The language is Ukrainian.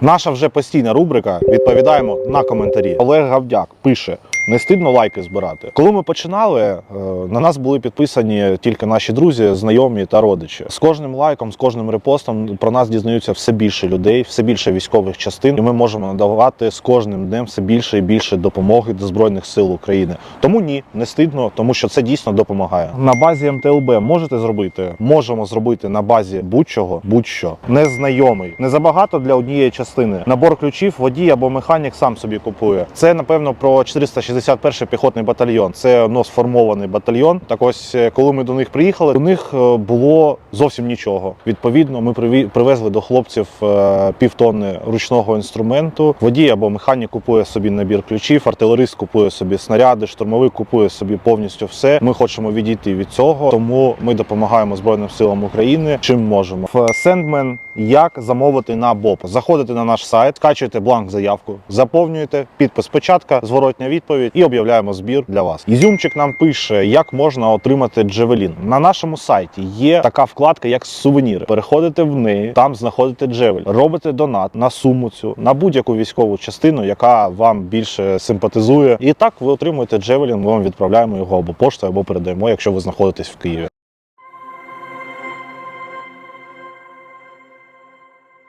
Наша вже постійна рубрика. Відповідаємо на коментарі. Олег Гавдяк пише: не стидно лайки збирати. Коли ми починали, е, на нас були підписані тільки наші друзі, знайомі та родичі. З кожним лайком, з кожним репостом про нас дізнаються все більше людей, все більше військових частин, і ми можемо надавати з кожним днем все більше і більше допомоги до збройних сил України. Тому ні, не стидно, тому що це дійсно допомагає. На базі МТЛБ можете зробити? Можемо зробити на базі будь-чого, будь-що. Незнайомий. Не забагато для однієї частини. Набор ключів водій або механік сам собі купує. Це напевно про 461 піхотний батальйон. Це ну, сформований батальйон. Так ось, е, коли ми до них приїхали, у них е, було зовсім нічого. Відповідно, ми привезли до хлопців е, півтонни ручного інструменту. Водій або механік купує собі набір ключів, артилерист купує собі снаряди, штурмовик купує собі повністю все. Ми хочемо відійти від цього, тому ми допомагаємо Збройним силам України чим можемо. В Sendman як замовити на БОП. Заходите на наш сайт, скачуєте бланк заявку, заповнюєте підпис печатка, зворотня відповідь і об'являємо збір для вас. Ізюмчик нам пише, як можна отримати Джевелін. На нашому сайті є така вкладка, як сувеніри. Переходите в неї, там знаходите Джевель, робите донат на суму цю на будь-яку військову частину, яка вам більше симпатизує. І так ви отримуєте Джевелін. Ми вам відправляємо його або поштою, або передаємо, якщо ви знаходитесь в Києві.